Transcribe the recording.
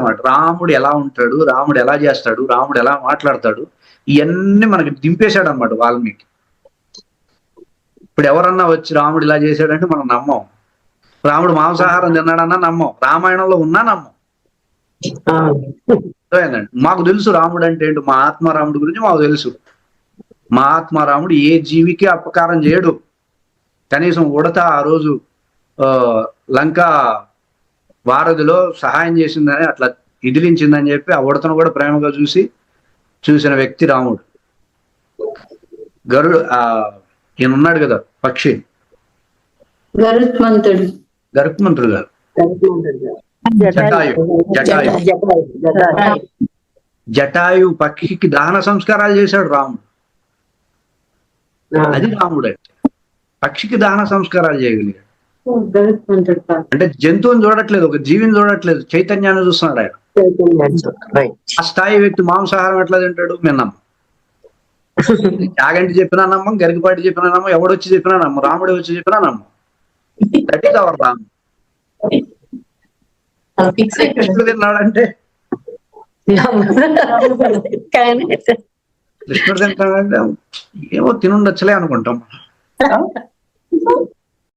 అన్నమాట. రాముడు ఎలా ఉంటాడు రాముడు ఎలా చేస్తాడు రాముడు ఎలా మాట్లాడతాడు ఇవన్నీ మనకి దింపేశాడు అనమాట వాల్మీకి. ఇప్పుడు ఎవరన్నా వచ్చి రాముడు ఇలా చేశాడంటే మనం నమ్మం. రాముడు మాంసాహారం తిన్నాడన్నా నమ్మం. రామాయణంలో ఉన్నా నమ్మం. మాకు తెలుసు రాముడు అంటే ఏంటి మా ఆత్మారాముడి గురించి మాకు తెలుసు. మా ఆత్మారాముడు ఏ జీవికి అపకారం చేయడు. కనీసం ఉడత ఆ రోజు లంక వారధిలో సహాయం చేసిందని అట్లా ఇదిలించిందని చెప్పి ఆ ఉడతను కూడా ప్రేమగా చూసి చూసిన వ్యక్తి రాముడు. గరుడు ఆ ఈయన ఉన్నాడు కదా పక్షి. గరుత్మంతుడు. గరుత్మంతుడు గారు. జటాయు జటాయు. జటాయు పక్షికి దహన సంస్కారాలు చేశాడు రాముడు. అది రాముడు. పక్షికి దహన సంస్కారాలు చేయగలిగాడు. అంటే జంతువుని చూడట్లేదు ఒక జీవిని చూడట్లేదు. చైతన్యాన్ని చూస్తున్నాడు ఆయన. ఆ స్థాయి వ్యక్తి మాంసాహారం ఎట్లా తింటాడు? మేము నమ్మం. యాగంటి చెప్పినా నమ్మం గరికపాటి చెప్పినా నమ్మం ఎవడొచ్చి చెప్పినా నమ్మం రాముడు వచ్చి చెప్పినా నమ్మం. దట్ ఈస్ అవర్ రామ్ కృష్ణుడు తిన్నాడంటే? కృష్ణుడు తింటాడంటే ఏమో తినుండొచ్చులే అనుకుంటాం